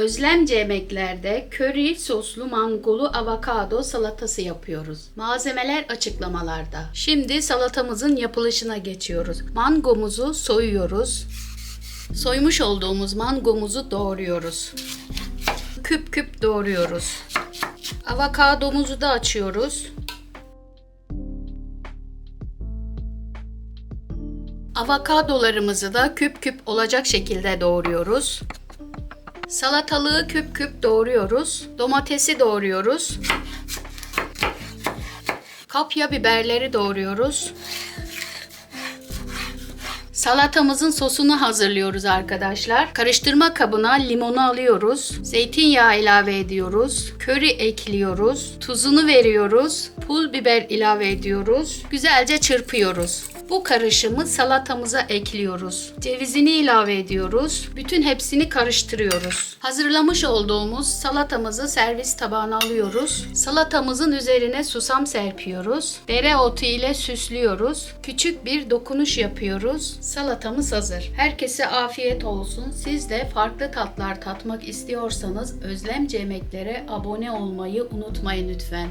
Özlemci yemeklerde köri soslu mangolu avokado salatası yapıyoruz. Malzemeler açıklamalarda. Şimdi salatamızın yapılışına geçiyoruz. Mangomuzu soyuyoruz. Soymuş olduğumuz mangomuzu doğruyoruz. Küp küp doğruyoruz. Avokadomuzu da açıyoruz. Avokadolarımızı da küp küp olacak şekilde doğruyoruz. Salatalığı küp küp doğruyoruz. Domatesi doğruyoruz. Kapya biberleri doğruyoruz. Salatamızın sosunu hazırlıyoruz arkadaşlar. Karıştırma kabına limonu alıyoruz. Zeytinyağı ilave ediyoruz. Köri ekliyoruz. Tuzunu veriyoruz. Pul biber ilave ediyoruz. Güzelce çırpıyoruz. Bu karışımı salatamıza ekliyoruz. Cevizini ilave ediyoruz. Bütün hepsini karıştırıyoruz. Hazırlamış olduğumuz salatamızı servis tabağına alıyoruz. Salatamızın üzerine susam serpiyoruz. Dereotu ile süslüyoruz. Küçük bir dokunuş yapıyoruz. Salatamız hazır. Herkese afiyet olsun. Siz de farklı tatlar tatmak istiyorsanız Özlemci Yemeklere abone olmayı unutmayın lütfen.